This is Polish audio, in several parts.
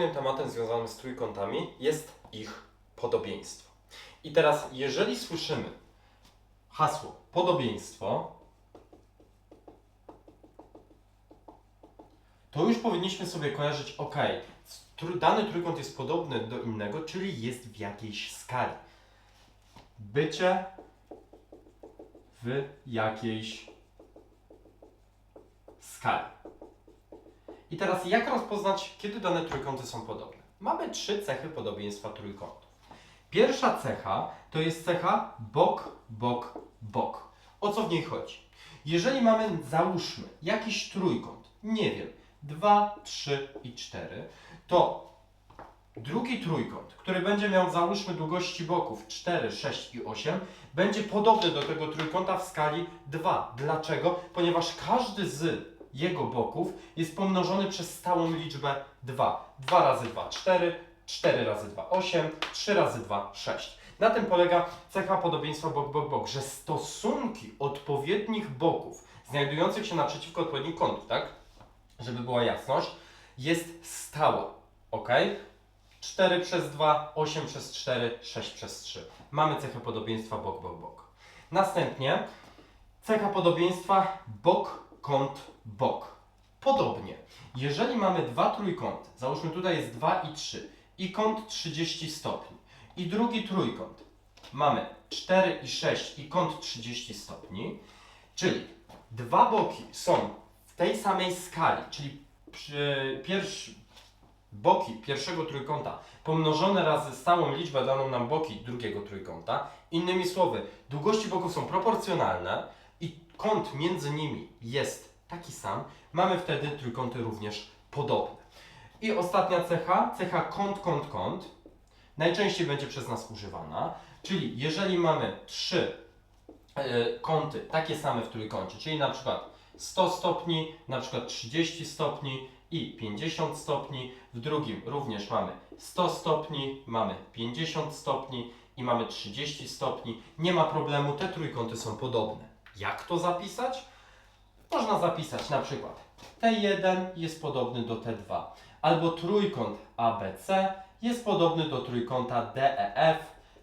Kolejnym tematem związanym z trójkątami jest ich podobieństwo. I teraz, jeżeli słyszymy hasło podobieństwo, to już powinniśmy sobie kojarzyć, ok, dany trójkąt jest podobny do innego, czyli jest w jakiejś skali. Bycie w jakiejś skali. I teraz jak rozpoznać, kiedy dane trójkąty są podobne? Mamy trzy cechy podobieństwa trójkątów. Pierwsza cecha to jest cecha bok, bok, bok. O co w niej chodzi? Jeżeli mamy, załóżmy, jakiś trójkąt, nie wiem, 2, 3 i 4, to drugi trójkąt, który będzie miał, załóżmy, długości boków 4, 6 i 8, będzie podobny do tego trójkąta w skali 2. Dlaczego? Ponieważ każdy z jego boków jest pomnożony przez stałą liczbę 2. 2 razy 2 4, 4 razy 2 8, 3 razy 2 6. Na tym polega cecha podobieństwa bok, bok, bok, że stosunki odpowiednich boków znajdujących się naprzeciwko odpowiednich kątów, tak? Żeby była jasność, jest stała. Ok? 4 przez 2, 8 przez 4, 6 przez 3. Mamy cechę podobieństwa bok, bok, bok. Następnie cecha podobieństwa bok, kąt, bok. Podobnie, jeżeli mamy dwa trójkąty, załóżmy tutaj jest 2 i 3 i kąt 30 stopni i drugi trójkąt mamy 4 i 6 i kąt 30 stopni, czyli dwa boki są w tej samej skali, czyli pierwszy, boki pierwszego trójkąta pomnożone razy stałą liczbę daną nam boki drugiego trójkąta. Innymi słowy, długości boków są proporcjonalne kąt między nimi jest taki sam, mamy wtedy trójkąty również podobne. I ostatnia cecha, cecha kąt, kąt, kąt, najczęściej będzie przez nas używana, czyli jeżeli mamy trzy e, kąty takie same w trójkącie, czyli na przykład 100 stopni, na przykład 30 stopni i 50 stopni. W drugim również mamy 100 stopni, mamy 50 stopni i mamy 30 stopni. Nie ma problemu, te trójkąty są podobne. Jak to zapisać? Można zapisać na przykład T1 jest podobny do T2, albo trójkąt ABC jest podobny do trójkąta DEF.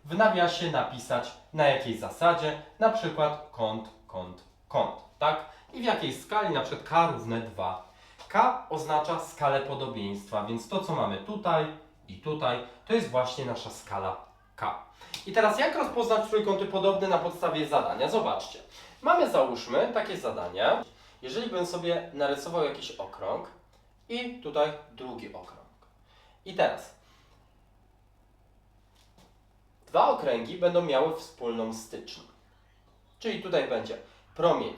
W nawiasie napisać na jakiej zasadzie, na przykład kąt, kąt, kąt, tak? I w jakiej skali, na przykład K równe 2. K oznacza skalę podobieństwa, więc to co mamy tutaj i tutaj, to jest właśnie nasza skala K. I teraz jak rozpoznać trójkąty podobne na podstawie zadania? Zobaczcie. Mamy załóżmy takie zadanie. Jeżeli bym sobie narysował jakiś okrąg i tutaj drugi okrąg. I teraz dwa okręgi będą miały wspólną styczną. Czyli tutaj będzie promień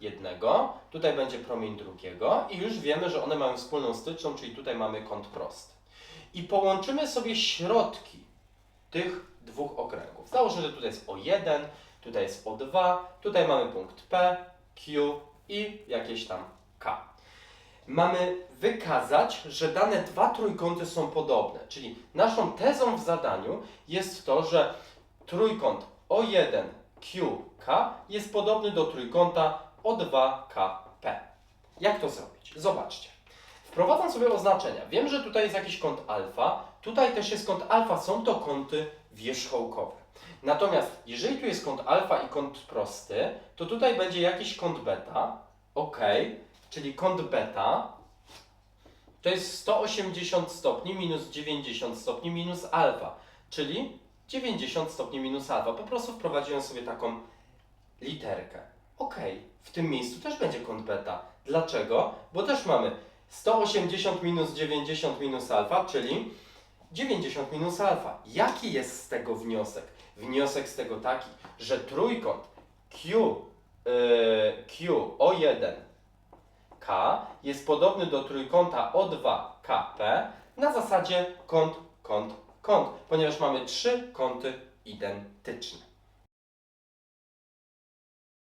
jednego, tutaj będzie promień drugiego i już wiemy, że one mają wspólną styczną, czyli tutaj mamy kąt prosty. I połączymy sobie środki tych dwóch okręgów. Załóżmy, że tutaj jest O1, tutaj jest O2, tutaj mamy punkt P, Q i jakieś tam K. Mamy wykazać, że dane dwa trójkąty są podobne, czyli naszą tezą w zadaniu jest to, że trójkąt O1 QK jest podobny do trójkąta O2KP. Jak to zrobić? Zobaczcie. Wprowadzam sobie oznaczenia. Wiem, że tutaj jest jakiś kąt alfa, tutaj też jest kąt alfa, są to kąty wierzchołkowe. Natomiast jeżeli tu jest kąt alfa i kąt prosty, to tutaj będzie jakiś kąt beta, ok, czyli kąt beta to jest 180 stopni minus 90 stopni minus alfa, czyli 90 stopni minus alfa. Po prostu wprowadziłem sobie taką literkę. Ok, w tym miejscu też będzie kąt beta. Dlaczego? Bo też mamy 180 minus 90 minus alfa, czyli 90 minus alfa. Jaki jest z tego wniosek? Wniosek z tego taki, że trójkąt Q, yy, Q O1 K jest podobny do trójkąta O2 KP na zasadzie kąt, kąt, kąt, ponieważ mamy trzy kąty identyczne.